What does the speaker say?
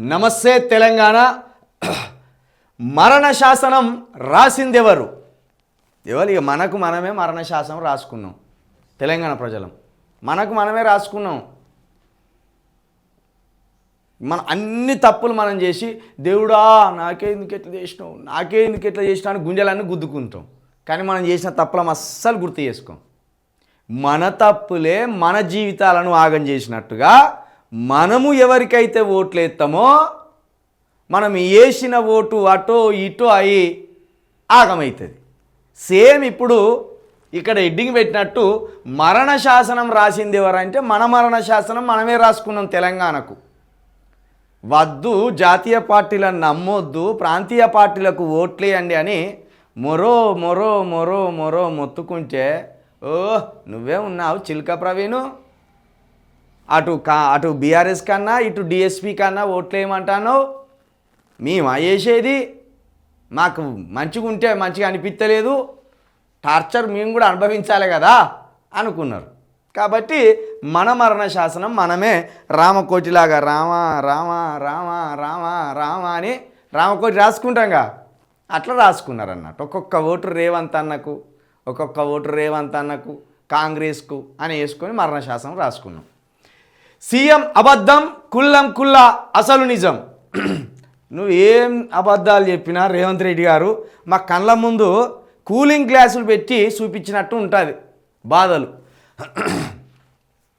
నమస్తే తెలంగాణ. మరణ శాసనం రాసిందెవరు? ఎవరు? ఇక మనకు మనమే మరణ శాసనం రాసుకున్నాం. తెలంగాణ ప్రజలం. మనకు మనమే రాసుకున్నాం. మన అన్ని తప్పులు మనం చేసి దేవుడా నాకే ఎందుకు ఎట్లా చేసినావు? నాకే ఎందుకు ఎట్లా చేసినావు? అని గుంజలన్నీ గుద్దుకుంటాం. కానీ మనం చేసిన తప్పులం అస్సలు గుర్తు చేసుకోం. మన తప్పులే మన జీవితాలను ఆగం చేసినట్టుగా మనము ఎవరికైతే ఓట్లు వేస్తామో మనం వేసిన ఓటు అటో ఇటో అయి ఆగమవుతుంది సేమ్ ఇప్పుడు ఇక్కడ ఎడ్డింగ్ పెట్టినట్టు మరణ శాసనం రాసింది ఎవరంటే మన మరణ శాసనం మనమే రాసుకున్నాం తెలంగాణకు. వద్దు జాతీయ పార్టీలను నమ్మొద్దు ప్రాంతీయ పార్టీలకు ఓట్లేయండి అని మొరో మొరో మొరో మొరో మొత్తుకుంటే ఓ నువ్వే ఉన్నావు చిల్క ప్రవీణు. అటు కా అటు బీఆర్ఎస్ కన్నా ఇటు డిఎస్పీ కన్నా ఓట్లేయమంటాను మేము వేసేది మాకు మంచిగా ఉంటే మంచిగా అనిపించలేదు టార్చర్ మేము కూడా అనుభవించాలి కదా అనుకున్నారు. కాబట్టి మన మరణ శాసనం మనమే రామకోటిలాగా రామ రామ రామ రామ రామ అని రామకోటి రాసుకుంటాంగా? అట్లా రాసుకున్నారు అన్నట్టు ఒక్కొక్క ఓటు రేవంత్ అన్నకు ఒక్కొక్క ఓటు రేవంత్ అన్నకు కాంగ్రెస్కు అని వేసుకొని మరణ శాసనం రాసుకున్నాం. సీఎం అబద్ధం కుల్లం కుల్ల అసలు నిజం. నువ్వు ఏం అబద్ధాలు చెప్పినా రేవంత్ రెడ్డి గారు మా కళ్ళ ముందు కూలింగ్ గ్లాసులు పెట్టి చూపించినట్టు ఉంటుంది బాధలు.